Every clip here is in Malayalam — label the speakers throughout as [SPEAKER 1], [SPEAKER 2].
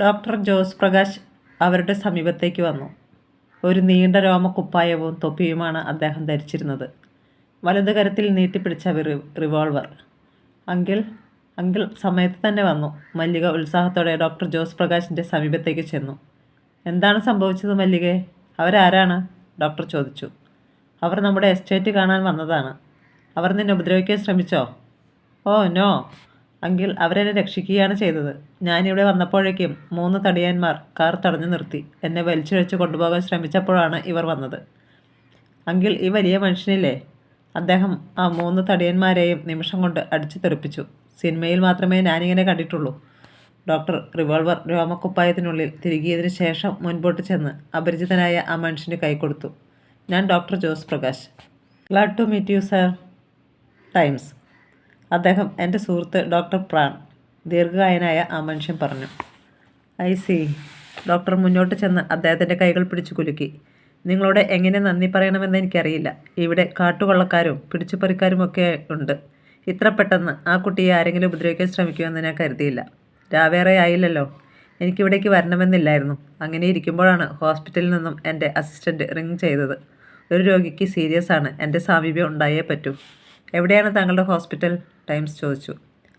[SPEAKER 1] ഡോക്ടർ ജോസ് പ്രകാശ് അവരുടെ സമീപത്തേക്ക് വന്നു. ഒരു നീണ്ട രോമക്കുപ്പായവും തൊപ്പിയുമാണ് അദ്ദേഹം ധരിച്ചിരുന്നത്. വലത് കരത്തിൽ നീട്ടിപ്പിടിച്ച റിവോൾവർ. അങ്കിൾ അങ്കിൾ സമയത്ത് തന്നെ വന്നു. മല്ലിക ഉത്സാഹത്തോടെ ഡോക്ടർ ജോസ് പ്രകാശിന്റെ സമീപത്തേക്ക് ചെന്നു. എന്താണ് സംഭവിച്ചത് മല്ലികയെ അവരാരാണ്? ഡോക്ടർ ചോദിച്ചു. അവർ നമ്മുടെ എസ്റ്റേറ്റ് കാണാൻ വന്നതാണ്. അവർ നിന്നെ ഉപദ്രവിക്കാൻ ശ്രമിച്ചോ? Oh no. അങ്കിൾ അവരെന്നെ രക്ഷിക്കുകയാണ് ചെയ്തത്. ഞാനിവിടെ വന്നപ്പോഴേക്കും മൂന്ന് തടിയന്മാർ കാർ തടഞ്ഞു നിർത്തി. എന്നെ വലിച്ചിഴച്ച് കൊണ്ടുപോകാൻ ശ്രമിച്ചപ്പോഴാണ് ഇവർ വന്നത്. അങ്കിൽ ഈ വലിയ മനുഷ്യനില്ലേ? അദ്ദേഹം ആ മൂന്ന് തടിയന്മാരെയും നിമിഷം കൊണ്ട് അടിച്ചു തെറിപ്പിച്ചു. സിനിമയിൽ മാത്രമേ ഞാനിങ്ങനെ കണ്ടിട്ടുള്ളൂ. ഡോക്ടർ റിവോൾവർ രോമക്കുപ്പായത്തിനുള്ളിൽ തിരികിയതിനു ശേഷം മുൻപോട്ട് ചെന്ന് അപരിചിതനായ ആ മനുഷ്യന് കൈ കൊടുത്തു. ഞാൻ doctor Jose Prakash. Glad to meet you sir times അദ്ദേഹം എന്റെ സുഹൃത്ത് ഡോക്ടർ പ്രാൺ ദീർഘകായനായ ആ മനുഷ്യൻ പറഞ്ഞു. ഐ സി ഡോക്ടർ മുന്നോട്ട് ചെന്ന് അദ്ദേഹത്തിന്റെ കൈകൾ പിടിച്ചു കുലുക്കി. നിങ്ങളോട് എങ്ങനെ നന്ദി പറയണമെന്ന് എനിക്കറിയില്ല. ഇവിടെ കാട്ടുകൊള്ളക്കാരും പിടിച്ചുപറിക്കാരുമൊക്കെ ഉണ്ട്. ഇത്ര പെട്ടെന്ന് ആ കുട്ടിയെ ആരെങ്കിലും ഉപദ്രവിക്കാൻ ശ്രമിക്കുമെന്ന് ഞാൻ കരുതിയില്ല. രാവേറെ ആയില്ലല്ലോ. എനിക്കിവിടേക്ക് വരണമെന്നില്ലായിരുന്നു. അങ്ങനെ ഇരിക്കുമ്പോഴാണ് ഹോസ്പിറ്റലിൽ നിന്നും എന്റെ അസിസ്റ്റന്റ് റിങ് ചെയ്തത്. ഒരു രോഗിക്ക് സീരിയസ് ആണ്. എന്റെ സാമീപ്യം ഉണ്ടായേ പറ്റൂ. എവിടെയാണ് താങ്കളുടെ ഹോസ്പിറ്റൽ? ടൈംസ് ചോദിച്ചു.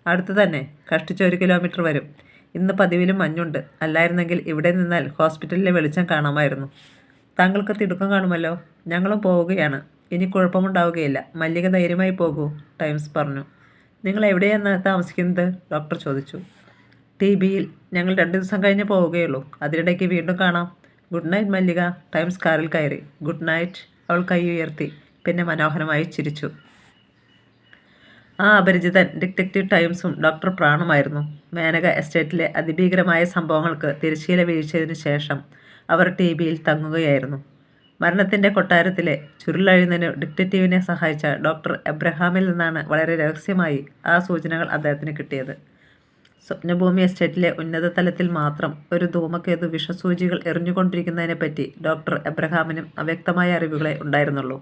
[SPEAKER 1] അടുത്ത് തന്നെ കഷ്ടിച്ച് ഒരു കിലോമീറ്റർ വരും. ഇന്ന് പതിവിലും മഞ്ഞുണ്ട്. അല്ലായിരുന്നെങ്കിൽ ഇവിടെ നിന്നാൽ ഹോസ്പിറ്റലിലെ വെളിച്ചം കാണാമായിരുന്നു. താങ്കൾക്ക് തിടുക്കം കാണുമല്ലോ? ഞങ്ങളും പോവുകയാണ്. ഇനി കുഴപ്പമുണ്ടാവുകയില്ല. മല്ലിക ധൈര്യമായി പോകൂ ടൈംസ് പറഞ്ഞു. നിങ്ങൾ എവിടെയാണ് താമസിക്കുന്നത്? ഡോക്ടർ ചോദിച്ചു. ടി ബിയിൽ. ഞങ്ങൾ രണ്ട് ദിവസം കഴിഞ്ഞ് പോവുകയുള്ളൂ. അതിനിടയ്ക്ക് വീണ്ടും കാണാം. ഗുഡ് നൈറ്റ് മല്ലിക. ടൈംസ് കാറിൽ കയറി. Good night. അവൾ കൈ ഉയർത്തി. പിന്നെ മനോഹരമായി ചിരിച്ചു. ആ അപരിചിതൻ ഡിറ്റക്റ്റീവ് ടൈംസും ഡോക്ടർ പ്രാണുമായിരുന്നു. മേനക എസ്റ്റേറ്റിലെ അതിഭീകരമായ സംഭവങ്ങൾക്ക് തിരശ്ശീല വീഴ്ചയതിനു ശേഷം അവർ ടി ബിയിൽ തങ്ങുകയായിരുന്നു. മരണത്തിന്റെ കൊട്ടാരത്തിലെ ചുരുളഴുന്നതിന് ഡിറ്റക്റ്റീവിനെ സഹായിച്ച ഡോക്ടർ എബ്രഹാമിൽ നിന്നാണ് വളരെ രഹസ്യമായി ആ സൂചനകൾ അദ്ദേഹത്തിന് കിട്ടിയത്. സ്വപ്നഭൂമി എസ്റ്റേറ്റിലെ ഉന്നത തലത്തിൽ മാത്രം ഒരു ധൂമക്കേതു വിഷസൂചികൾ എറിഞ്ഞുകൊണ്ടിരിക്കുന്നതിനെപ്പറ്റി ഡോക്ടർ എബ്രഹാമിനും അവ്യക്തമായ അറിവുകളെ ഉണ്ടായിരുന്നുള്ളൂ.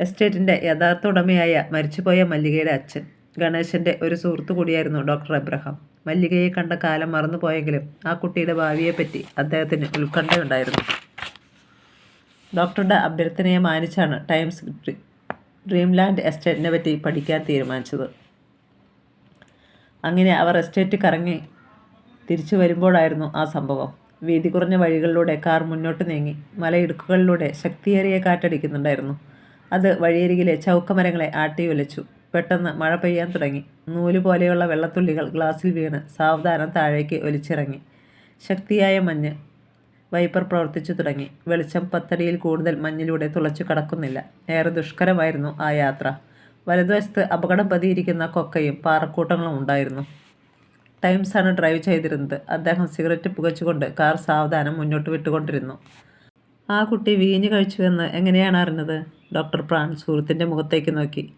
[SPEAKER 1] എസ്റ്റേറ്റിന്റെ യഥാർത്ഥ ഉടമയായ മരിച്ചുപോയ മല്ലികയുടെ അച്ഛൻ ഗണേശന്റെ ഒരു സുഹൃത്തു കൂടിയായിരുന്നു ഡോക്ടർ എബ്രഹാം. മല്ലികയെ കണ്ട കാലം മറന്നുപോയെങ്കിലും ആ കുട്ടിയുടെ ഭാവിയെപ്പറ്റി അദ്ദേഹത്തിന് ഉത്കണ്ഠയുണ്ടായിരുന്നു. ഡോക്ടറുടെ അഭ്യർത്ഥനയെ മാനിച്ചാണ് ടൈംസ് ഡ്രീംലാൻഡ് എസ്റ്റേറ്റിനെ പറ്റി പഠിക്കാൻ തീരുമാനിച്ചത്. അങ്ങനെ അവർ എസ്റ്റേറ്റ് കറങ്ങി തിരിച്ചു വരുമ്പോഴായിരുന്നു ആ സംഭവം. വീതി കുറഞ്ഞ വഴികളിലൂടെ കാർ മുന്നോട്ട് നീങ്ങി മലയിടുക്കുകളിലൂടെ ശക്തിയേറിയ കാറ്റടിക്കുന്നുണ്ടായിരുന്നു. അത് വഴിയരികിലെ ചൗക്കമരങ്ങളെ ആട്ടി വലച്ചു പെട്ടെന്ന് മഴ പെയ്യാൻ തുടങ്ങി. നൂൽ പോലെയുള്ള വെള്ളത്തുള്ളികൾ ഗ്ലാസ്സിൽ വീണ് സാവധാനം താഴേക്ക് ഒലിച്ചിറങ്ങി. ശക്തിയായ മഞ്ഞ് വൈപ്പർ പ്രവർത്തിച്ചു തുടങ്ങി. വെളിച്ചം പത്തടിയിൽ കൂടുതൽ മഞ്ഞിലൂടെ തുളച്ചു കടക്കുന്നില്ല. ഏറെ ദുഷ്കരമായിരുന്നു ആ യാത്ര. വലതുവശത്ത് അപകടം പതിയിരിക്കുന്ന കൊക്കയും പാറക്കൂട്ടങ്ങളും ഉണ്ടായിരുന്നു. ടൈംസാണ് ഡ്രൈവ് ചെയ്തിരുന്നത്. അദ്ദേഹം സിഗരറ്റ് പുകച്ചുകൊണ്ട് കാർ സാവധാനം മുന്നോട്ട് വിട്ടുകൊണ്ടിരുന്നു. ആ കുട്ടി വീഞ്ഞു കഴിച്ചുവെന്ന് എങ്ങനെയാണ് അറിഞ്ഞത്? ഡോക്ടർ പ്രാൺ സുഹൃത്തിന്റെ മുഖത്തേക്ക് നോക്കി.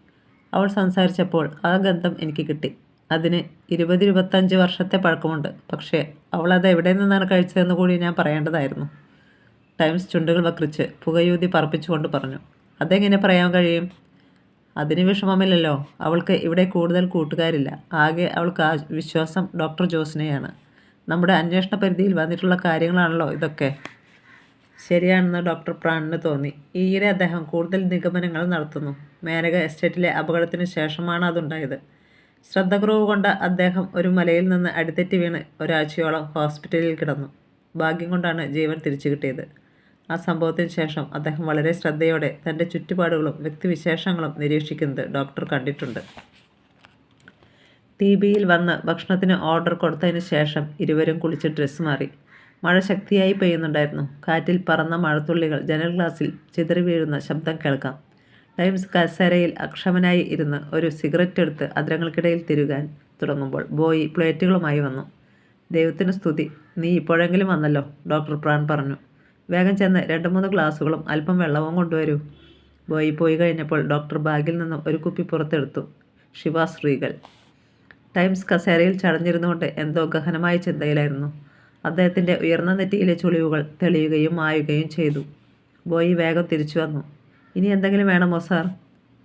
[SPEAKER 1] അവൾ സംസാരിച്ചപ്പോൾ ആ ഗന്ധം എനിക്ക് കിട്ടി. അതിന് ഇരുപത് ഇരുപത്തഞ്ച് വർഷത്തെ പഴക്കമുണ്ട്. പക്ഷേ അവൾ അത് എവിടെ നിന്നാണ് കഴിച്ചതെന്ന് കൂടി ഞാൻ പറയേണ്ടതായിരുന്നു. ടൈംസ് ചുണ്ടുകൾ വക്രിച്ച് പുകയൂതി പറപ്പിച്ചുകൊണ്ട് പറഞ്ഞു. അതെങ്ങനെ പറയാൻ കഴിയും? അതിന് വിഷമമില്ലല്ലോ. അവൾക്ക് ഇവിടെ കൂടുതൽ കൂട്ടുകാരില്ല. ആകെ അവൾക്ക് ആ വിശ്വാസം ഡോക്ടർ ജോസിനെയാണ്. നമ്മുടെ അന്വേഷണ പരിധിയിൽ വന്നിട്ടുള്ള കാര്യങ്ങളാണല്ലോ ഇതൊക്കെ. ശരിയാണെന്ന് ഡോക്ടർ പ്രാണിന് തോന്നി. ഈയിടെ അദ്ദേഹം കൂടുതൽ നിഗമനങ്ങൾ നടത്തുന്നു. മേനക എസ്റ്റേറ്റിലെ അപകടത്തിന് ശേഷമാണ് അതുണ്ടായത്. ശ്രദ്ധക്കുറവ് കൊണ്ട് അദ്ദേഹം ഒരു മലയിൽ നിന്ന് അടിത്തെറ്റി വീണ് ഒരാഴ്ചയോളം ഹോസ്പിറ്റലിൽ കിടന്നു. ഭാഗ്യം കൊണ്ടാണ് ജീവൻ തിരിച്ചു കിട്ടിയത്. ആ സംഭവത്തിന് ശേഷം അദ്ദേഹം വളരെ ശ്രദ്ധയോടെ തന്റെ ചുറ്റുപാടുകളും വ്യക്തിവിശേഷങ്ങളും നിരീക്ഷിക്കുന്നത് ഡോക്ടർ കണ്ടിട്ടുണ്ട്. ടി ബിയിൽ വന്ന് ഭക്ഷണത്തിന് ഓർഡർ കൊടുത്തതിന് ശേഷം ഇരുവരും കുളിച്ച് ഡ്രസ്സ് മാറി. മഴ ശക്തിയായി പെയ്യുന്നുണ്ടായിരുന്നു. കാറ്റിൽ പറന്ന മഴത്തുള്ളികൾ ജനൽ ഗ്ലാസിൽ ചിതറി വീഴുന്ന ശബ്ദം കേൾക്കാം. ടൈംസ് കസേരയിൽ അക്ഷമനായി ഇരുന്ന് ഒരു സിഗരറ്റ് എടുത്ത് അതിരങ്ങൾക്കിടയിൽ തിരുകാൻ തുടങ്ങുമ്പോൾ ബോയി പ്ലേറ്റുകളുമായി വന്നു. ദൈവത്തിന് സ്തുതി. നീ ഇപ്പോഴെങ്കിലും വന്നല്ലോ? ഡോക്ടർ പ്രാൺ പറഞ്ഞു. വേഗം ചെന്ന് രണ്ട് മൂന്ന് ഗ്ലാസ്സുകളും അല്പം വെള്ളവും കൊണ്ടുവരൂ. ബോയി പോയി കഴിഞ്ഞപ്പോൾ ഡോക്ടർ ബാഗിൽ നിന്നും ഒരു കുപ്പി പുറത്തെടുത്തു. ശിവാസ് റീഗൽ ടൈംസ് കസേരയിൽ ചടഞ്ഞിരുന്നുകൊണ്ട് എന്തോ ഗഹനമായ ചിന്തയിലായിരുന്നു. അദ്ദേഹത്തിന്റെ ഉയർന്ന നെറ്റിയിലെ ചുളിവുകൾ തെളിയുകയും മായുകയും ചെയ്തു. ബോയി വേഗം തിരിച്ചു വന്നു. ഇനി എന്തെങ്കിലും വേണമോ സാർ?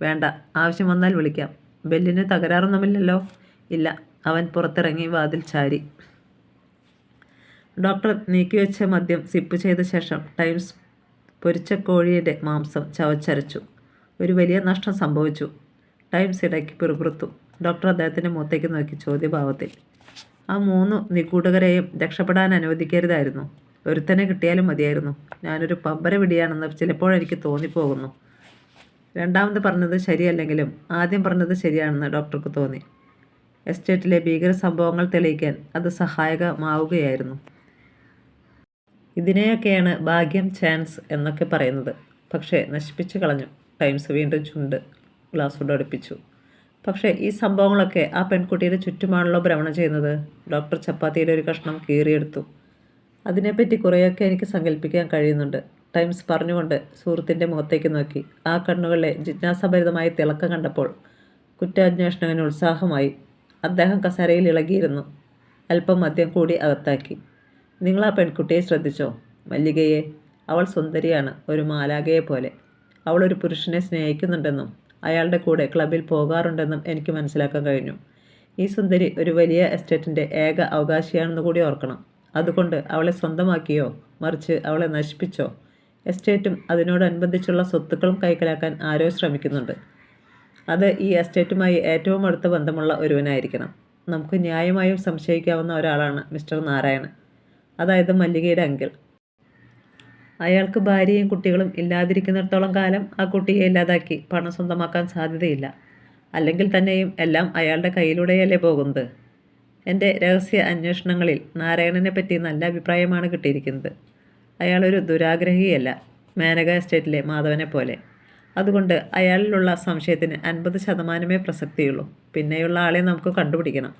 [SPEAKER 1] വേണ്ട. ആവശ്യം വന്നാൽ വിളിക്കാം. ബെല്ലിന് തകരാറൊന്നുമില്ലല്ലോ ഇല്ല. അവൻ പുറത്തിറങ്ങി വാതിൽ ചാരി. ഡോക്ടർ നീക്കിവെച്ച മദ്യം സിപ്പ് ചെയ്ത ശേഷം ടൈംസ് പൊരിച്ച കോഴിയുടെ മാംസം ചവച്ചരച്ചു. ഒരു വലിയ നഷ്ടം സംഭവിച്ചു. ടൈംസ് ഇടയ്ക്ക് പിറുപിറുത്തു. ഡോക്ടർ അദ്ദേഹത്തിന്റെ മുഖത്തേക്ക് നോക്കി ചോദ്യഭാവത്തിൽ. ആ മൂന്ന് നിഗൂഢകരെയും രക്ഷപ്പെടാൻ അനുവദിക്കരുതായിരുന്നു. ഒരുത്തനെ കിട്ടിയാലും മതിയായിരുന്നു. ഞാനൊരു പമ്പര പിടിയാണെന്ന് ചിലപ്പോഴെനിക്ക് തോന്നിപ്പോകുന്നു. രണ്ടാമത് പറഞ്ഞത് ശരിയല്ലെങ്കിലും ആദ്യം പറഞ്ഞത് ശരിയാണെന്ന് ഡോക്ടർക്ക് തോന്നി. എസ്റ്റേറ്റിലെ ഭീകര സംഭവങ്ങൾ തെളിയിക്കാൻ അത് സഹായകമാവുകയായിരുന്നു. ഇതിനെയൊക്കെയാണ് ഭാഗ്യം ചാൻസ് എന്നൊക്കെ പറയുന്നത്. പക്ഷേ നശിപ്പിച്ചു കളഞ്ഞു. ടൈംസ് വീണ്ടും ചുണ്ട് ഗ്ലാസ്സോട് അടുപ്പിച്ചു. പക്ഷേ ഈ സംഭവങ്ങളൊക്കെ ആ പെൺകുട്ടിയുടെ ചുറ്റുമാണല്ലോ ഭ്രമണം ചെയ്യുന്നത്. ഡോക്ടർ ചപ്പാത്തിയുടെ ഒരു കഷ്ണം കീറിയെടുത്തു. അതിനെപ്പറ്റി കുറേയൊക്കെ എനിക്ക് സങ്കല്പിക്കാൻ കഴിയുന്നുണ്ട്. ടൈംസ് പറഞ്ഞുകൊണ്ട് സുഹൃത്തിന്റെ മുഖത്തേക്ക് നോക്കി. ആ കണ്ണുകളിലെ ജിജ്ഞാസഭരിതമായ തിളക്കം കണ്ടപ്പോൾ കുറ്റാന്വേഷണത്തിന് ഉത്സാഹമായി അദ്ദേഹം കസേരയിൽ ഇളകിയിരുന്നു. അല്പം മദ്യം കൂടി അകത്താക്കി. നിങ്ങൾ ആ പെൺകുട്ടിയെ ശ്രദ്ധിച്ചോ? മല്ലികയെ. അവൾ സുന്ദരിയാണ്. ഒരു മാലാകയെ പോലെ. അവൾ ഒരു പുരുഷനെ സ്നേഹിക്കുന്നുണ്ടെന്നും അയാളുടെ കൂടെ ക്ലബിൽ പോകാറുണ്ടെന്നും എനിക്ക് മനസ്സിലാക്കാൻ കഴിഞ്ഞു. ഈ സുന്ദരി ഒരു വലിയ എസ്റ്റേറ്റിന്റെ ഏക അവകാശിയാണെന്ന് കൂടി ഓർക്കണം. അതുകൊണ്ട് അവളെ സ്വന്തമാക്കിയോ മറിച്ച് അവളെ നശിപ്പിച്ചോ? എസ്റ്റേറ്റും അതിനോടനുബന്ധിച്ചുള്ള സ്വത്തുക്കളും കൈക്കലാക്കാൻ ആരോ ശ്രമിക്കുന്നുണ്ട്. അത് ഈ എസ്റ്റേറ്റുമായി ഏറ്റവും അടുത്ത ബന്ധമുള്ള ഒരുവനായിരിക്കണം. നമുക്ക് ന്യായമായും സംശയിക്കാവുന്ന ഒരാളാണ് മിസ്റ്റർ നാരായണൻ. അതായത് മല്ലികയുടെ അങ്കിൾ. അയാൾക്ക് ഭാര്യയും കുട്ടികളും ഇല്ലാതിരിക്കുന്നിടത്തോളം കാലം ആ കുട്ടിയെ ഇല്ലാതാക്കി പണം സ്വന്തമാക്കാൻ സാധ്യതയില്ല. അല്ലെങ്കിൽ തന്നെയും എല്ലാം അയാളുടെ കയ്യിലൂടെയല്ലേ പോകുന്നത്? എന്റെ രഹസ്യ അന്വേഷണങ്ങളിൽ നാരായണനെ പറ്റി നല്ല അഭിപ്രായമാണ് കിട്ടിയിരിക്കുന്നത്. അയാളൊരു ദുരാഗ്രഹിയല്ല മേനക എസ്റ്റേറ്റിലെ മാധവനെ പോലെ. അതുകൊണ്ട് അയാളിലുള്ള സംശയത്തിന് അൻപത് ശതമാനമേ പ്രസക്തിയുള്ളൂ. പിന്നെയുള്ള ആളെ നമുക്ക് കണ്ടുപിടിക്കണം.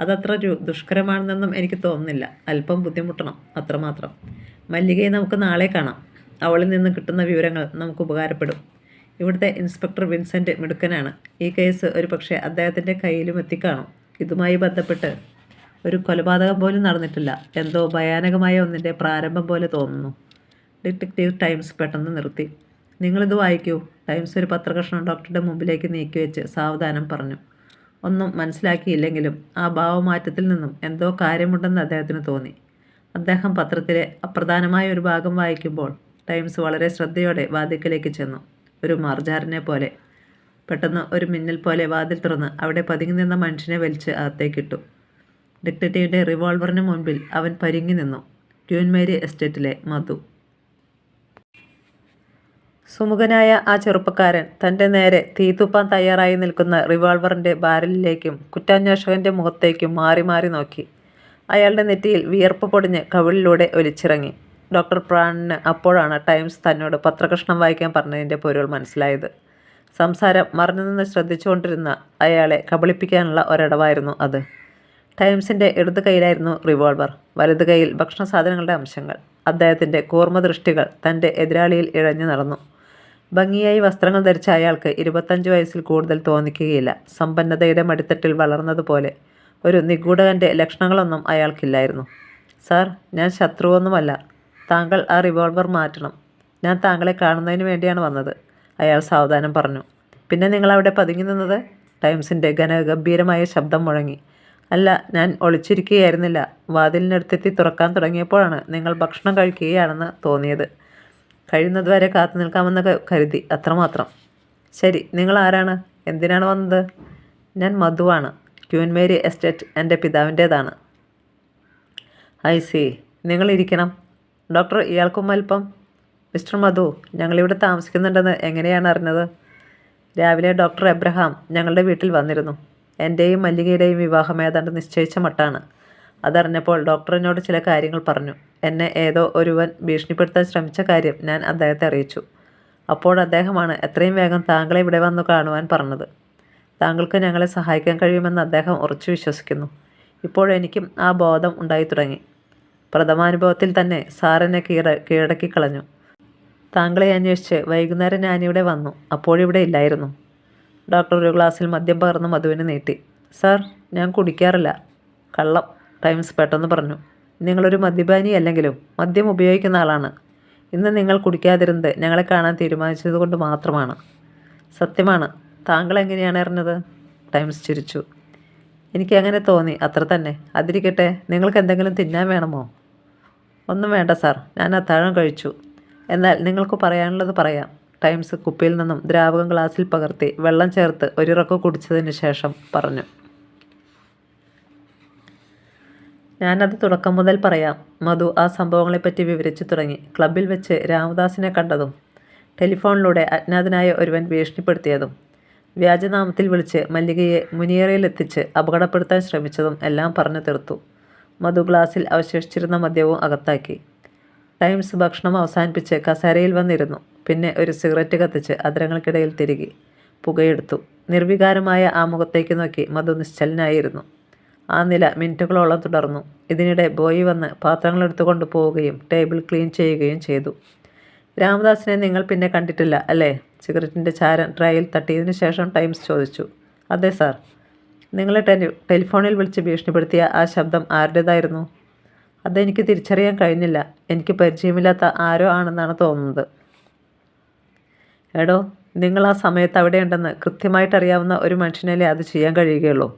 [SPEAKER 1] അതത്ര ദുഷ്കരമാണെന്നൊന്നും എനിക്ക് തോന്നുന്നില്ല. അല്പം ബുദ്ധിമുട്ടണം അത്രമാത്രം മല്ലികയെ നമുക്ക് നാളെ കാണാം. അവളിൽ നിന്ന് കിട്ടുന്ന വിവരങ്ങൾ നമുക്ക് ഉപകാരപ്പെടും. ഇവിടുത്തെ ഇൻസ്പെക്ടർ വിൻസെന്റ് മിടുക്കനാണ്. ഈ കേസ് ഒരു പക്ഷേ അദ്ദേഹത്തിന്റെ കയ്യിലും എത്തിക്കാണും. ഇതുമായി ബന്ധപ്പെട്ട് ഒരു കൊലപാതകം പോലും നടന്നിട്ടില്ല. എന്തോ ഭയാനകമായ ഒന്നിന്റെ പ്രാരംഭം പോലെ തോന്നുന്നു. ഡിറ്റക്റ്റീവ് ടൈംസ് പെട്ടെന്ന് നിർത്തി. നിങ്ങളിത് വായിക്കൂ. ടൈംസ് ഒരു പത്രകഷ്ണം ഡോക്ടറുടെ മുമ്പിലേക്ക് നീക്കി വെച്ച് സാവധാനം പറഞ്ഞു. ഒന്നും മനസ്സിലാക്കിയില്ലെങ്കിലും ആ ഭാവമാറ്റത്തിൽ നിന്നും എന്തോ കാര്യമുണ്ടെന്ന് അദ്ദേഹത്തിന് തോന്നി. അദ്ദേഹം പത്രത്തിലെ അപ്രധാനമായ ഒരു ഭാഗം വായിക്കുമ്പോൾ ടൈംസ് വളരെ ശ്രദ്ധയോടെ വാതിക്കലേക്ക് ചെന്നു. ഒരു മാർജാറിനെ പോലെ. പെട്ടെന്ന് ഒരു മിന്നൽ പോലെ വാതിൽ തുറന്ന് അവിടെ പതുങ്ങി നിന്ന മനുഷ്യനെ വലിച്ച് അകത്തേക്കിട്ടു. ഡിക്റ്റേറ്റീവിന്റെ റിവോൾവറിന് മുൻപിൽ അവൻ പരിങ്ങി നിന്നു. ട്യൂൻമേരി എസ്റ്റേറ്റിലെ മധു. സുമുഖനായ ആ ചെറുപ്പക്കാരൻ തന്റെ നേരെ തീതുപ്പാൻ തയ്യാറായി നിൽക്കുന്ന റിവോൾവറിന്റെ ബാരലിലേക്കും കുറ്റാന്വേഷകന്റെ മുഖത്തേക്കും മാറി മാറി നോക്കി. അയാളുടെ നെറ്റിയിൽ വിയർപ്പ് പൊടിഞ്ഞ് കവിളിലൂടെ ഒലിച്ചിറങ്ങി. ഡോക്ടർ പ്രാണിന് അപ്പോഴാണ് ടൈംസ് തന്നോട് പത്രകഷ്ണം വായിക്കാൻ പറഞ്ഞതിന്റെ പൊരുൾ മനസ്സിലായത്. സംസാരം മറഞ്ഞു നിന്ന് ശ്രദ്ധിച്ചുകൊണ്ടിരുന്ന അയാളെ കബളിപ്പിക്കാനുള്ള ഒരിടവായിരുന്നു അത്. ടൈംസിന്റെ ഇടത് കൈയിലായിരുന്നു റിവോൾവർ വലത് കൈയിൽ ഭക്ഷണ സാധനങ്ങളുടെ അംശങ്ങൾ. അദ്ദേഹത്തിന്റെ കൂർമ്മ ദൃഷ്ടികൾ തന്റെ എതിരാളിയിൽ ഇഴഞ്ഞു നടന്നു. ഭംഗിയായി വസ്ത്രങ്ങൾ ധരിച്ച അയാൾക്ക് ഇരുപത്തഞ്ച് വയസ്സിൽ കൂടുതൽ തോന്നിക്കുകയില്ല. സമ്പന്നതയുടെ മടിത്തട്ടിൽ വളർന്നതുപോലെ ഒരു നിഗൂഢകന്റെ ലക്ഷണങ്ങളൊന്നും അയാൾക്കില്ലായിരുന്നു. സാർ ഞാൻ ശത്രുവൊന്നുമല്ല. താങ്കൾ ആ റിവോൾവർ മാറ്റണം. ഞാൻ താങ്കളെ കാണുന്നതിന് വേണ്ടിയാണ് വന്നത് അയാൾ സാവധാനം പറഞ്ഞു. പിന്നെ നിങ്ങൾ അവിടെ പതുങ്ങി നിന്നത്? ടൈംസിന്റെ ഘനഗംഭീരമായ ശബ്ദം മുഴങ്ങി. അല്ല ഞാൻ ഒളിച്ചിരിക്കുകയായിരുന്നില്ല. വാതിലിനടുത്തെത്തി തുറക്കാൻ തുടങ്ങിയപ്പോഴാണ് നിങ്ങൾ ഭക്ഷണം കഴിക്കുകയാണെന്ന് തോന്നിയത്. കഴിയുന്നതുവരെ കാത്തു നിൽക്കാമെന്നൊക്കെ കരുതി അത്രമാത്രം. ശരി നിങ്ങൾ ആരാണ് എന്തിനാണ് വന്നത്? ഞാൻ മധുവാണ്. ക്യൂൻമേരി എസ്റ്റേറ്റ് എന്റെ പിതാവിന്റേതാണ്. I C. നിങ്ങൾ ഇരിക്കണം ഡോക്ടർ ഇയാൾക്കും അല്പം. മിസ്റ്റർ മധു ഞങ്ങളിവിടെ താമസിക്കുന്നുണ്ടെന്ന് എങ്ങനെയാണ് അറിഞ്ഞത്? രാവിലെ ഡോക്ടർ എബ്രഹാം ഞങ്ങളുടെ വീട്ടിൽ വന്നിരുന്നു. എന്റെയും മല്ലികയുടെയും വിവാഹം ഏതാണ്ട് നിശ്ചയിച്ച മട്ടാണ്. അതറിഞ്ഞപ്പോൾ ഡോക്ടറിനോട് ചില കാര്യങ്ങൾ പറഞ്ഞു. എന്നെ ഏതോ ഒരുവൻ ഭീഷണിപ്പെടുത്താൻ ശ്രമിച്ച കാര്യം ഞാൻ അദ്ദേഹത്തെ അറിയിച്ചു. അപ്പോൾ അദ്ദേഹമാണ് എത്രയും വേഗം താങ്കളെ ഇവിടെ വന്നു കാണുവാൻ പറഞ്ഞത്. താങ്കൾക്ക് ഞങ്ങളെ സഹായിക്കാൻ കഴിയുമെന്ന് അദ്ദേഹം ഉറച്ചു വിശ്വസിക്കുന്നു. ഇപ്പോഴെനിക്കും ആ ബോധം ഉണ്ടായി തുടങ്ങി. പ്രഥമാനുഭവത്തിൽ തന്നെ സാറിനെ കീഴ കീഴടക്കി കളഞ്ഞു. താങ്കളെ അന്വേഷിച്ച് വൈകുന്നേരം ഞാനിവിടെ വന്നു. അപ്പോഴിവിടെ ഇല്ലായിരുന്നു. ഡോക്ടർ ഒരു ഗ്ലാസ്സിൽ മദ്യം പകർന്ന് മധുവിന് നീട്ടി. സാർ ഞാൻ കുടിക്കാറില്ല. കള്ളം. ടൈംസ് പെട്ടെന്ന് പറഞ്ഞു നിങ്ങളൊരു മദ്യപാനി അല്ലെങ്കിലും മദ്യം ഉപയോഗിക്കുന്ന ആളാണ്. ഇന്ന് നിങ്ങൾ കുടിക്കാതിരുന്നത് ഞങ്ങളെ കാണാൻ തീരുമാനിച്ചത് കൊണ്ട് മാത്രമാണ്. സത്യമാണ്. താങ്കൾ എങ്ങനെയാണ് അറിഞ്ഞത്? ടൈംസ് ചിരിച്ചു. എനിക്ക് അങ്ങനെ തോന്നി. അത്ര തന്നെ. അതിരിക്കട്ടെ. നിങ്ങൾക്ക് എന്തെങ്കിലും തിന്നാൻ വേണമോ? ഒന്നും വേണ്ട സാർ. ഞാൻ അത്താഴം കഴിച്ചു. എന്നാൽ നിങ്ങൾക്ക് പറയാനുള്ളത് പറയാം. ടൈംസ് കുപ്പിയിൽ നിന്നും ദ്രാവകം ഗ്ലാസ്സിൽ പകർത്തി വെള്ളം ചേർത്ത് ഒരിറക്കം കുടിച്ചതിന് ശേഷം പറഞ്ഞു. ഞാനത് തുടക്കം മുതൽ പറയാം. മധു ആ സംഭവങ്ങളെപ്പറ്റി വിവരിച്ചു തുടങ്ങി. ക്ലബിൽ വെച്ച് രാമദാസിനെ കണ്ടതും ടെലിഫോണിലൂടെ അജ്ഞാതനായ ഒരുവൻ ഭീഷണിപ്പെടുത്തിയതും വ്യാജനാമത്തിൽ വിളിച്ച് മല്ലികയെ മുനിയറയിലെത്തിച്ച് അപകടപ്പെടുത്താൻ ശ്രമിച്ചതും എല്ലാം പറഞ്ഞു തീർത്തു. മധു ഗ്ലാസിൽ അവശേഷിച്ചിരുന്ന മദ്യവും അകത്താക്കി. ടൈംസ് ഭക്ഷണം അവസാനിപ്പിച്ച് കസേരയിൽ വന്നിരുന്നു. പിന്നെ ഒരു സിഗരറ്റ് കത്തിച്ച് അതിരങ്ങൾക്കിടയിൽ തിരികെ പുകയെടുത്തു. നിർവികാരമായ ആ നോക്കി മധു നിശ്ചലനായിരുന്നു. ആ നില മിനിറ്റുകളോളം തുടർന്നു. ഇതിനിടെ ബോയി വന്ന് പാത്രങ്ങൾ എടുത്തുകൊണ്ട് പോവുകയും ടേബിൾ ക്ലീൻ ചെയ്യുകയും ചെയ്തു. രാമദാസിനെ നിങ്ങൾ പിന്നെ കണ്ടിട്ടില്ല അല്ലേ? സിഗരറ്റിന്റെ ചാരം ട്രയൽ തട്ടിയതിനു ശേഷം ടൈംസ് ചോദിച്ചു. അതെ സാർ. നിങ്ങളെ ടെലി ടെലിഫോണിൽ വിളിച്ച് ഭീഷണിപ്പെടുത്തിയ ആ ശബ്ദം ആരുടേതായിരുന്നു? അതെനിക്ക് തിരിച്ചറിയാൻ കഴിഞ്ഞില്ല. എനിക്ക് പരിചയമില്ലാത്ത ആരോ ആണെന്നാണ് തോന്നുന്നത്. എടോ നിങ്ങൾ ആ സമയത്ത് അവിടെയുണ്ടെന്ന് കൃത്യമായിട്ട് അറിയാവുന്ന ഒരു മനുഷ്യനല്ലേ അത് ചെയ്യാൻ കഴിയുകയുള്ളൂ?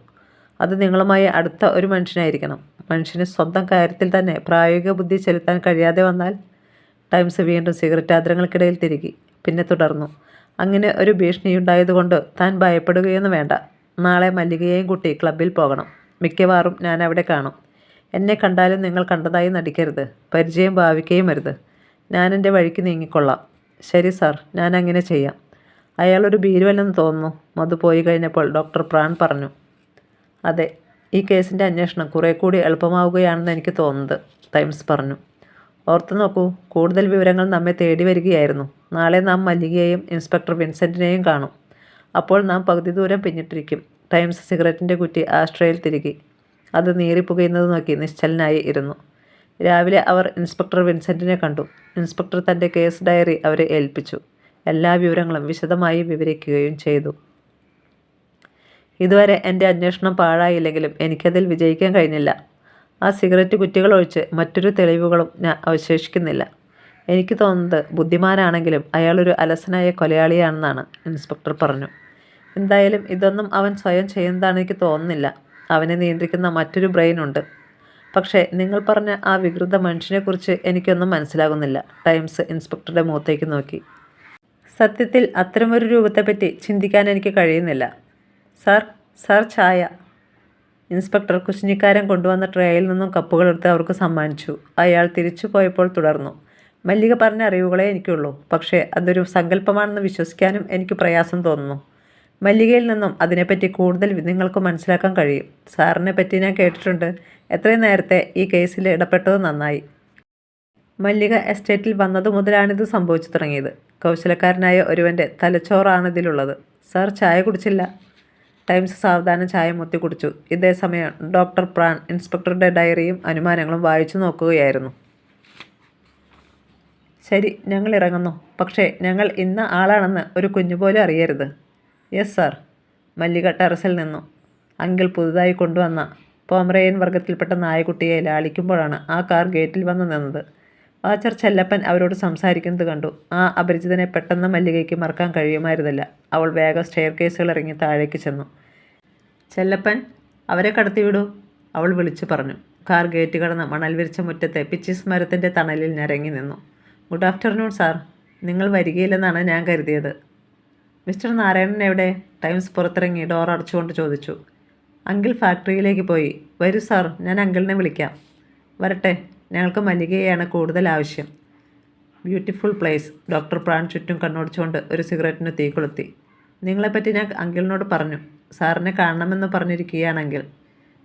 [SPEAKER 1] അത് നിങ്ങളുമായി അടുത്ത ഒരു മനുഷ്യനായിരിക്കണം. മനുഷ്യന് സ്വന്തം കാര്യത്തിൽ തന്നെ പ്രായോഗിക ബുദ്ധി ചെലുത്താൻ കഴിയാതെ വന്നാൽ ടൈംസ് വീണ്ടും സിഗരറ്റ് ആദരങ്ങൾക്കിടയിൽ തിരികി. പിന്നെ തുടർന്നു. അങ്ങനെ ഒരു ഭീഷണിയുണ്ടായതുകൊണ്ട് താൻ ഭയപ്പെടുകയൊന്നും വേണ്ട. നാളെ മല്ലികയെയും കൂട്ടി ക്ലബിൽ പോകണം. മിക്കവാറും ഞാൻ അവിടെ കാണും. എന്നെ കണ്ടാലും നിങ്ങൾ കണ്ടതായി നടിക്കരുത്. പരിചയം ഭാവിക്കുകയും വരുത് ഞാൻ വഴിക്ക് നീങ്ങിക്കൊള്ളാം. ശരി സാർ ഞാൻ അങ്ങനെ ചെയ്യാം. അയാളൊരു ഭീരുവല്ലെന്ന് തോന്നുന്നു. മധു പോയി കഴിഞ്ഞപ്പോൾ ഡോക്ടർ പ്രാൺ പറഞ്ഞു. അതെ ഈ കേസിന്റെ അന്വേഷണം കുറേ കൂടി എളുപ്പമാവുകയാണെന്ന് എനിക്ക് തോന്നുന്നത് ടൈംസ് പറഞ്ഞു. ഓർത്തു നോക്കൂ കൂടുതൽ വിവരങ്ങൾ നമ്മെ തേടി വരികയായിരുന്നു. നാളെ നാം മല്ലികയെയും ഇൻസ്പെക്ടർ വിൻസെന്റിനെയും കാണും. അപ്പോൾ നാം പകുതി ദൂരം പിന്നിട്ടിരിക്കും. ടൈംസ് സിഗരറ്റിന്റെ കുറ്റി ആസ്ട്രയിൽ തിരികെ. അത് നീറിപ്പുകയുന്നത് നോക്കി നിശ്ചലനായി ഇരുന്നു. രാവിലെ അവർ ഇൻസ്പെക്ടർ വിൻസെന്റിനെ കണ്ടു. ഇൻസ്പെക്ടർ തന്റെ കേസ് ഡയറി അവരെ ഏൽപ്പിച്ചു. എല്ലാ വിവരങ്ങളും വിശദമായി വിവരിക്കുകയും ചെയ്തു. ഇതുവരെ എന്റെ അന്വേഷണം പാഴായില്ലെങ്കിലും എനിക്കതിൽ വിജയിക്കാൻ കഴിഞ്ഞില്ല. ആ സിഗരറ്റ് കുറ്റികൾ ഒഴിച്ച് മറ്റൊരു തെളിവുകളും ഞാൻ അവശേഷിക്കുന്നില്ല. എനിക്ക് തോന്നുന്നത് ബുദ്ധിമാനാണെങ്കിലും അയാളൊരു അലസനായ കൊലയാളിയാണെന്നാണ് ഇൻസ്പെക്ടർ പറഞ്ഞു. എന്തായാലും ഇതൊന്നും അവൻ സ്വയം ചെയ്യുന്നതാണ് എനിക്ക് തോന്നുന്നില്ല. അവനെ നിയന്ത്രിക്കുന്ന മറ്റൊരു ബ്രെയിൻ ഉണ്ട്. പക്ഷേ നിങ്ങൾ പറഞ്ഞ ആ വികൃത മനുഷ്യനെക്കുറിച്ച് എനിക്കൊന്നും മനസ്സിലാകുന്നില്ല. ടൈംസ് ഇൻസ്പെക്ടറുടെ മുഖത്തേക്ക് നോക്കി. സത്യത്തിൽ അത്തരമൊരു രൂപത്തെപ്പറ്റി ചിന്തിക്കാൻ എനിക്ക് കഴിയുന്നില്ല. സാർ സാർ ചായ. ഇൻസ്പെക്ടർ കുശിനിക്കാരൻ കൊണ്ടുവന്ന ട്രേയിൽ നിന്നും കപ്പുകളെടുത്ത് അവർക്ക് സമ്മാനിച്ചു. അയാൾ തിരിച്ചു പോയപ്പോൾ തുടർന്നു. മല്ലിക പറഞ്ഞ അറിവുകളേ എനിക്കുള്ളൂ പക്ഷേ അതൊരു സങ്കല്പമാണെന്ന് വിശ്വസിക്കാനും എനിക്ക് പ്രയാസം തോന്നുന്നു. മല്ലികയിൽ നിന്നും അതിനെപ്പറ്റി കൂടുതൽ നിങ്ങൾക്ക് മനസ്സിലാക്കാൻ കഴിയും. സാറിനെ പറ്റി ഞാൻ കേട്ടിട്ടുണ്ട്. എത്രയും നേരത്തെ ഈ കേസിൽ ഇടപെട്ടത് നന്നായി. മല്ലിക എസ്റ്റേറ്റിൽ വന്നതു മുതലാണിത് സംഭവിച്ചു തുടങ്ങിയത്. കൗശലക്കാരനായ ഒരുവന്റെ തലച്ചോറാണ് ഇതിലുള്ളത്. സാർ ചായ കുടിച്ചില്ല. ടൈംസ് സാവധാനം ചായ മുത്തി കുടിച്ചു. ഇതേസമയം ഡോക്ടർ പ്രാൻ ഇൻസ്പെക്ടറുടെ ഡയറിയും അനുമാനങ്ങളും വായിച്ചു നോക്കുകയായിരുന്നു. ശരി ഞങ്ങൾ ഇറങ്ങുന്നു. പക്ഷേ ഞങ്ങൾ ഇന്ന ആളാണെന്ന് ഒരു കുഞ്ഞുപോലും അറിയരുത്. Yes sir. മല്ലിക ടെറസിൽ നിന്നു. അങ്കിൾ പുതുതായി കൊണ്ടുവന്ന പോമറേയൻ വർഗത്തിൽപ്പെട്ട നായക്കുട്ടിയെ ലാളിക്കുമ്പോഴാണ് ആ കാർ ഗേറ്റിൽ വന്നു നിന്നത്. വാച്ചർ ചെല്ലപ്പൻ അവരോട് സംസാരിക്കുന്നത് കണ്ടു. ആ അപരിചിതനെ പെട്ടെന്ന് മല്ലികയ്ക്ക് മറക്കാൻ കഴിയുമായിരുന്നില്ല. അവൾ വേഗം സ്റ്റെയർ കേസുകൾ ഇറങ്ങി താഴേക്ക് ചെന്നു. ചെല്ലപ്പൻ അവരെ കടത്തിവിടൂ അവൾ വിളിച്ചു പറഞ്ഞു. കാർ ഗേറ്റ് കടന്ന് മണൽ വിരിച്ച മുറ്റത്തെ പിച്ചിസ് മരത്തിന്റെ തണലിൽ ഞരങ്ങി നിന്നു. Good afternoon sir. നിങ്ങൾ വരികയില്ലെന്നാണ് ഞാൻ കരുതിയത്. മിസ്റ്റർ നാരായണൻ എവിടെ? ടൈംസ് പുറത്തിറങ്ങി ഡോർ അടച്ചുകൊണ്ട് ചോദിച്ചു. അങ്കിൾ ഫാക്ടറിയിലേക്ക് പോയി. വരൂ സാർ. ഞാൻ അങ്കിളിനെ വിളിക്കാം. വരട്ടെ. ഞങ്ങൾക്ക് മല്ലികയാണ് കൂടുതൽ ആവശ്യം. Beautiful place. ഡോക്ടർ പ്രാൺ ചുറ്റും കണ്ണോടിച്ചുകൊണ്ട് ഒരു സിഗരറ്റിന് തീ കൊളുത്തി. നിങ്ങളെപ്പറ്റി ഞാൻ അങ്കിളിനോട് പറഞ്ഞു. സാറിനെ കാണണമെന്ന് പറഞ്ഞിരിക്കുകയാണെങ്കിൽ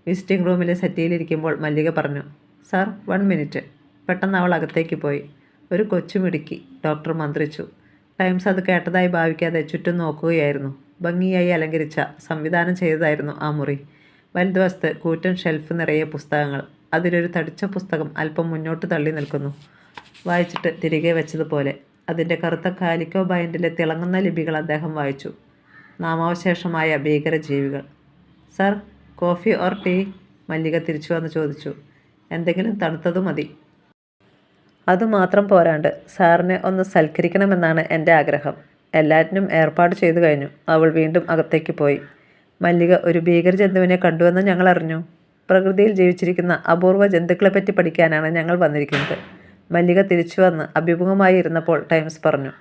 [SPEAKER 1] വിസിറ്റിംഗ് റൂമിലെ സെറ്റിയിലിരിക്കുമ്പോൾ മല്ലിക പറഞ്ഞു സാർ വൺ മിനിറ്റ്. പെട്ടെന്ന് അവൾ അകത്തേക്ക് പോയി. ഒരു കൊച്ചുമിടുക്കി ഡോക്ടർ മന്ത്രിച്ചു. ടൈംസ് അത് കേട്ടതായി ഭാവിക്കാതെ ചുറ്റും നോക്കുകയായിരുന്നു. ഭംഗിയായി അലങ്കരിച്ച സംവിധാനം ചെയ്തതായിരുന്നു ആ മുറി. വലതുവശത്ത് കൂറ്റൻ ഷെൽഫ് നിറയെ പുസ്തകങ്ങൾ. അതിലൊരു തടിച്ച പുസ്തകം അല്പം മുന്നോട്ട് തള്ളി നിൽക്കുന്നു. വായിച്ചിട്ട് തിരികെ വെച്ചതുപോലെ. അതിന്റെ കറുത്ത കാലിക്കോ ബൈൻഡിലെ തിളങ്ങുന്ന ലിപികൾ അദ്ദേഹം വായിച്ചു. നാമാവശേഷമായ ഭീകരജീവികൾ. Sir coffee or tea? Mallika തിരിച്ചു വന്ന് ചോദിച്ചു. എന്തെങ്കിലും തണുത്തത് മതി. അതുമാത്രം പോരാണ്ട്. സാറിനെ ഒന്ന് സൽക്കരിക്കണമെന്നാണ് എന്റെ ആഗ്രഹം. എല്ലാറ്റിനും ഏർപ്പാട് ചെയ്തു കഴിഞ്ഞു. അവൾ വീണ്ടും അകത്തേക്ക് പോയി. മല്ലിക ഒരു ഭീകരജന്തുവിനെ കണ്ടുവെന്ന് ഞങ്ങൾ അറിഞ്ഞു. പ്രകൃതിയിൽ ജീവിച്ചിരിക്കുന്ന അപൂർവ ജന്തുക്കളെപ്പറ്റി പഠിക്കാനാണ് ഞങ്ങൾ വന്നിരിക്കുന്നത്. മല്ലിക തിരിച്ചു വന്ന് അഭിമുഖമായി ഇരുന്നപ്പോൾ ടൈംസ് പറഞ്ഞു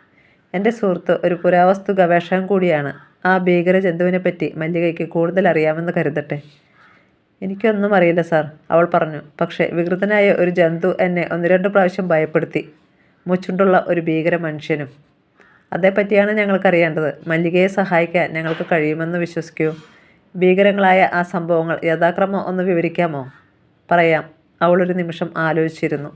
[SPEAKER 1] എന്റെ സുഹൃത്ത് ഒരു പുരാവസ്തു ഗവേഷകൻ കൂടിയാണ്. ആ ഭീകര ജന്തുവിനെപ്പറ്റി മല്ലികയ്ക്ക് കൂടുതൽ അറിയാമെന്ന് കരുതട്ടെ. എനിക്കൊന്നും അറിയില്ല സാർ അവൾ പറഞ്ഞു. പക്ഷേ വികൃതനായ ഒരു ജന്തു എന്നെ ഒന്ന് രണ്ട് പ്രാവശ്യം ഭയപ്പെടുത്തി. മുച്ചുണ്ടുള്ള ഒരു ഭീകര മനുഷ്യനും. അതേപ്പറ്റിയാണ് ഞങ്ങൾക്കറിയേണ്ടത്. മല്ലികയെ സഹായിക്കാൻ ഞങ്ങൾക്ക് കഴിയുമെന്ന് വിശ്വസിക്കൂ. ഭീകരങ്ങളായ ആ സംഭവങ്ങൾ യഥാക്രമം ഒന്ന് വിവരിക്കാമോ? പറയാം. അവളൊരു നിമിഷം ആലോചിച്ചിരുന്നു.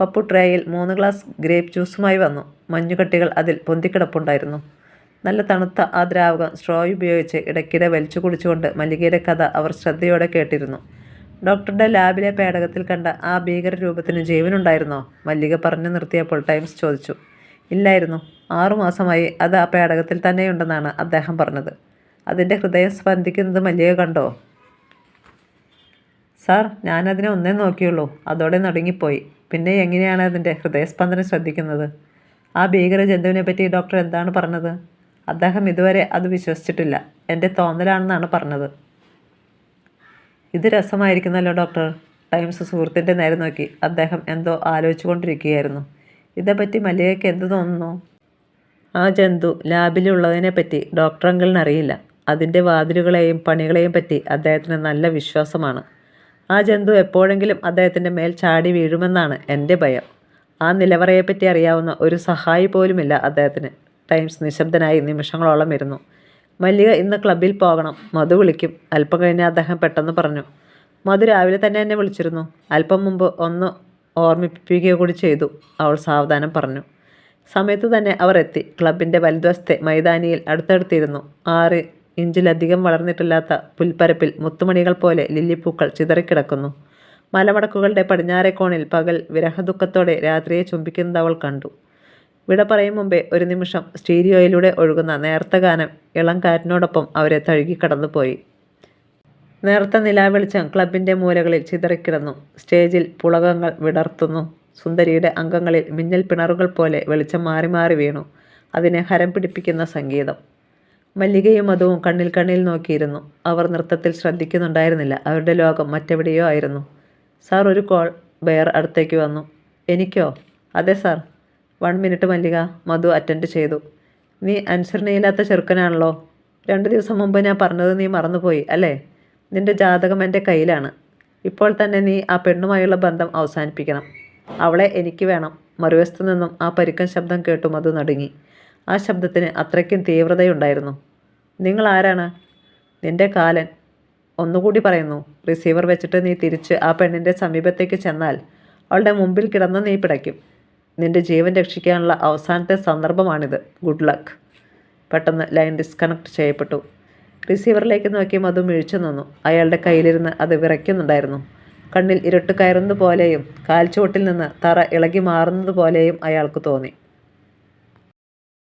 [SPEAKER 1] പപ്പു ട്രേയിൽ മൂന്ന് ഗ്ലാസ് ഗ്രേപ്പ് ജ്യൂസുമായി വന്നു. മഞ്ഞുകട്ടികൾ അതിൽ പൊന്തിക്കിടപ്പുണ്ടായിരുന്നു. നല്ല തണുത്ത ആ ദ്രാവകം സ്ട്രോ ഉപയോഗിച്ച് ഇടയ്ക്കിടെ വലിച്ചു കുടിച്ചുകൊണ്ട് മല്ലികയുടെ കഥ അവർ ശ്രദ്ധയോടെ കേട്ടിരുന്നു. ഡോക്ടറുടെ ലാബിലെ പേടകത്തിൽ കണ്ട ആ ഭീകര രൂപത്തിന് ജീവനുണ്ടായിരുന്നോ? മല്ലിക പറഞ്ഞു നിർത്തിയപ്പോൾ ടൈംസ് ചോദിച്ചു. ഇല്ലായിരുന്നു. ആറുമാസമായി അത് ആ പേടകത്തിൽ തന്നെയുണ്ടെന്നാണ് അദ്ദേഹം പറഞ്ഞത്. അതിന്റെ ഹൃദയം സ്പന്ദിക്കുന്നത് മല്ലിക കണ്ടോ? സാർ ഞാനതിനെ ഒന്നേ നോക്കിയുള്ളൂ. അതോടെ നടുങ്ങിപ്പോയി. പിന്നെ എങ്ങനെയാണ് അതിന്റെ ഹൃദയസ്പന്ദനം ശ്രദ്ധിക്കുന്നത്? ആ ഭീകര ജന്തുവിനെ പറ്റി ഡോക്ടർ എന്താണ് പറഞ്ഞത്? അദ്ദേഹം ഇതുവരെ അത് വിശ്വസിച്ചിട്ടില്ല. എന്റെ തോന്നലാണെന്നാണ് പറഞ്ഞത്. ഇത് രസമായിരിക്കുന്നല്ലോ ഡോക്ടർ. ടൈംസ് സുഹൃത്തിന്റെ നേരെ നോക്കി. അദ്ദേഹം എന്തോ ആലോചിച്ചുകൊണ്ടിരിക്കുകയായിരുന്നു. ഇതേപ്പറ്റി മല്ലികയ്ക്ക് എന്ത് തോന്നുന്നു? ആ ജന്തു ലാബിലുള്ളതിനെപ്പറ്റി ഡോക്ടർ അങ്കിളിന് അറിയില്ല അതിന്റെ വാതിലുകളെയും പണികളെയും പറ്റി അദ്ദേഹത്തിന് നല്ല വിശ്വാസമാണ്. ആ ജന്തു എപ്പോഴെങ്കിലും അദ്ദേഹത്തിന്റെ മേൽ ചാടി വീഴുമെന്നാണ് എന്റെ ഭയം. ആ നിലവറയെപ്പറ്റി അറിയാവുന്ന ഒരു സഹായി പോലുമില്ല അദ്ദേഹത്തിന്. ടൈംസ് നിശബ്ദനായി നിമിഷങ്ങളോളം ഇരുന്നു. മല്ലിക ഇന്ന് ക്ലബ്ബിൽ പോകണം. മധു വിളിക്കും. അല്പം കഴിഞ്ഞ് അദ്ദേഹം പെട്ടെന്ന് പറഞ്ഞു മധു രാവിലെ തന്നെ എന്നെ വിളിച്ചിരുന്നു. അല്പം മുമ്പ് ഒന്ന് ഓർമ്മിപ്പിക്കുക കൂടി ചെയ്തു അവൾ സാവധാനം പറഞ്ഞു. സമയത്ത് തന്നെ അവർ എത്തി. ക്ലബിന്റെ വലതുവശത്തെ മൈതാനിയിൽ അടുത്തടുത്തിരുന്നു. ആറ് ഇഞ്ചിലധികം വളർന്നിട്ടില്ലാത്ത പുൽപ്പരപ്പിൽ മുത്തുമണികൾ പോലെ ലില്ലിപ്പൂക്കൾ ചിതറിക്കിടക്കുന്നു. മലമടക്കുകളുടെ പടിഞ്ഞാറേ കോണിൽ പകൽ വിരഹദുഃഖത്തോടെ രാത്രിയെ ചുംബിക്കുന്നത് അവൾ കണ്ടു. വിട പറയും മുമ്പേ ഒരു നിമിഷം സ്റ്റീരിയോയിലൂടെ ഒഴുകുന്ന നേർത്ത ഗാനം ഇളം കാറ്റിനോടൊപ്പം അവരെ തഴുകി കടന്നുപോയി. നേർത്ത നിലാവെളിച്ചം ക്ലബിന്റെ മൂലകളിൽ ചിതറിക്കിടന്നു. സ്റ്റേജിൽ പുളകങ്ങൾ വിടർത്തുന്നു. സുന്ദരിയുടെ അംഗങ്ങളിൽ മിന്നൽ പിണറുകൾ പോലെ വെളിച്ചം മാറി മാറി വീണു. അതിനെ ഹരം പിടിപ്പിക്കുന്ന സംഗീതം. മല്ലികയും മധുവും കണ്ണിൽ കണ്ണിൽ നോക്കിയിരുന്നു. അവർ നൃത്തത്തിൽ ശ്രദ്ധിക്കുന്നുണ്ടായിരുന്നില്ല. അവരുടെ ലോകം മറ്റെവിടെയോ ആയിരുന്നു. സാർ ഒരു കോൾ ബെയർ അടുത്തേക്ക് വന്നു. എനിക്കോ? അതെ sir. One minute Mallika. Madhu attend ചെയ്തു. നീ അനുസരണയില്ലാത്ത ചെറുക്കനാണല്ലോ. രണ്ട് ദിവസം മുമ്പ് ഞാൻ പറഞ്ഞത് നീ മറന്നുപോയി അല്ലേ? നിന്റെ ജാതകം എന്റെ കയ്യിലാണ്. ഇപ്പോൾ തന്നെ നീ ആ പെണ്ണുമായുള്ള ബന്ധം അവസാനിപ്പിക്കണം. അവളെ എനിക്ക് വേണം. മറുവശത്തു നിന്നും ആ പരുക്കൻ ശബ്ദം കേട്ടു മധു നടുങ്ങി. ആ ശബ്ദത്തിന് അത്രയ്ക്കും തീവ്രതയുണ്ടായിരുന്നു. നിങ്ങൾ ആരാണ് നിന്റെ കാലൻ. ഒന്നുകൂടി പറയുന്നു. റിസീവർ വെച്ചിട്ട് നീ തിരിച്ച് ആ പെണ്ണിന്റെ സമീപത്തേക്ക് ചെന്നാൽ അവളുടെ മുമ്പിൽ കിടന്ന് നീ പിടയ്ക്കും. നിന്റെ ജീവൻ രക്ഷിക്കാനുള്ള അവസാനത്തെ സന്ദർഭമാണിത്. Good luck. പെട്ടെന്ന് ലൈൻ ഡിസ്കണക്ട് ചെയ്യപ്പെട്ടു. റിസീവറിലേക്ക് നോക്കി മധു മിഴിച്ചു നിന്നു. അയാളുടെ കയ്യിലിരുന്ന് അത് വിറയ്ക്കുന്നുണ്ടായിരുന്നു. കണ്ണിൽ ഇരുട്ട് കയറുന്നത് പോലെയും കാൽച്ചുവട്ടിൽ നിന്ന് തറ ഇളകി മാറുന്നതുപോലെയും അയാൾക്ക് തോന്നി.